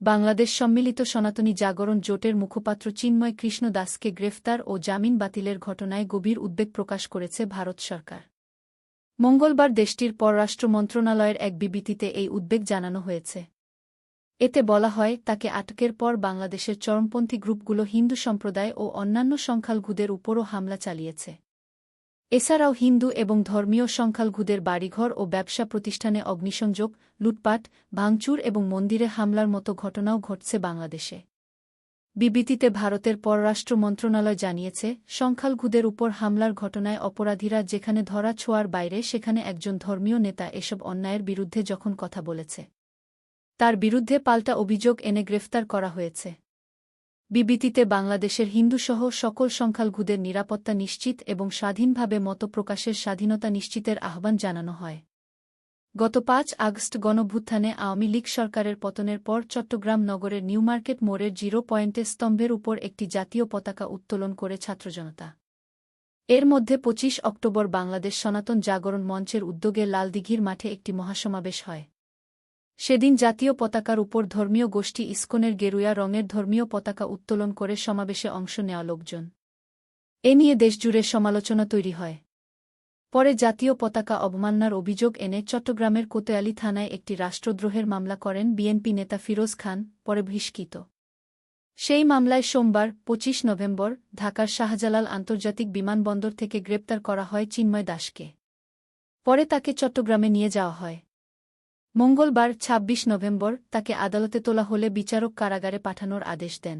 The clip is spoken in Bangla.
বাংলাদেশ সম্মিলিত সনাতনী জাগরণ জোটের মুখপাত্র চিন্ময় কৃষ্ণ দাসকে গ্রেফতার ও জামিন বাতিলের ঘটনায় গভীর উদ্বেগ প্রকাশ করেছে ভারত সরকার। মঙ্গলবার দেশটির পররাষ্ট্র মন্ত্রণালয়ের এক বিবৃতিতে এই উদ্বেগ জানানো হয়েছে। এতে বলা হয়, তাকে আটকের পর বাংলাদেশের চরমপন্থী গ্রুপগুলো হিন্দু সম্প্রদায় ও অন্যান্য সংখ্যালঘুদের উপরও হামলা চালিয়েছে। এছাড়াও হিন্দু এবং ধর্মীয় সংখ্যালঘুদের বাড়িঘর ও ব্যবসা প্রতিষ্ঠানে অগ্নিসংযোগ, লুটপাট, ভাঙচুর এবং মন্দিরে হামলার মতো ঘটনাও ঘটছে বাংলাদেশে। বিবৃতিতে ভারতের পররাষ্ট্র মন্ত্রণালয় জানিয়েছে, সংখ্যালঘুদের উপর হামলার ঘটনায় অপরাধীরা যেখানে ধরা ছোঁয়ার বাইরে, সেখানে একজন ধর্মীয় নেতা এসব অন্যায়ের বিরুদ্ধে যখন কথা বলেছে। তার বিরুদ্ধে পাল্টা অভিযোগ এনে গ্রেফতার করা হয়েছে। বিবৃতিতে বাংলাদেশের হিন্দুসহ সকল সংখ্যালঘুদের নিরাপত্তা নিশ্চিত এবং স্বাধীনভাবে মত প্রকাশের স্বাধীনতা নিশ্চিতের আহ্বান জানানো হয়। গত পাঁচ আগস্ট গণভ্যুত্থানে আওয়ামী লীগ সরকারের পতনের পর চট্টগ্রাম নগরের নিউমার্কেট মোড়ের জিরো পয়েন্টে স্তম্ভের উপর একটি জাতীয় পতাকা উত্তোলন করে ছাত্রজনতা। এর মধ্যে ২৫ অক্টোবর বাংলাদেশ সনাতন জাগরণ মঞ্চের উদ্যোগে লালদিঘির মাঠে একটি মহাসমাবেশ হয়। সেদিন জাতীয় পতাকার উপর ধর্মীয় গোষ্ঠী ইস্কনের গেরুয়া রঙের ধর্মীয় পতাকা উত্তোলন করে সমাবেশে অংশ নেওয়া লোকজন। এ নিয়ে দেশজুড়ে সমালোচনা তৈরি হয়। পরে জাতীয় পতাকা অবমাননার অভিযোগ এনে চট্টগ্রামের কোতোয়ালি থানায় একটি রাষ্ট্রদ্রোহের মামলা করেন বিএনপি নেতা ফিরোজ খান, পরে বহিষ্কৃত। সেই মামলায় সোমবার ২৫ নভেম্বর, ঢাকার শাহজালাল আন্তর্জাতিক বিমানবন্দর থেকে গ্রেপ্তার করা হয় চিন্ময় দাসকে। পরে তাকে চট্টগ্রামে নিয়ে যাওয়া হয়। মঙ্গলবার ২৬ নভেম্বর তাকে আদালতে তোলা হলে বিচারক কারাগারে পাঠানোর আদেশ দেন।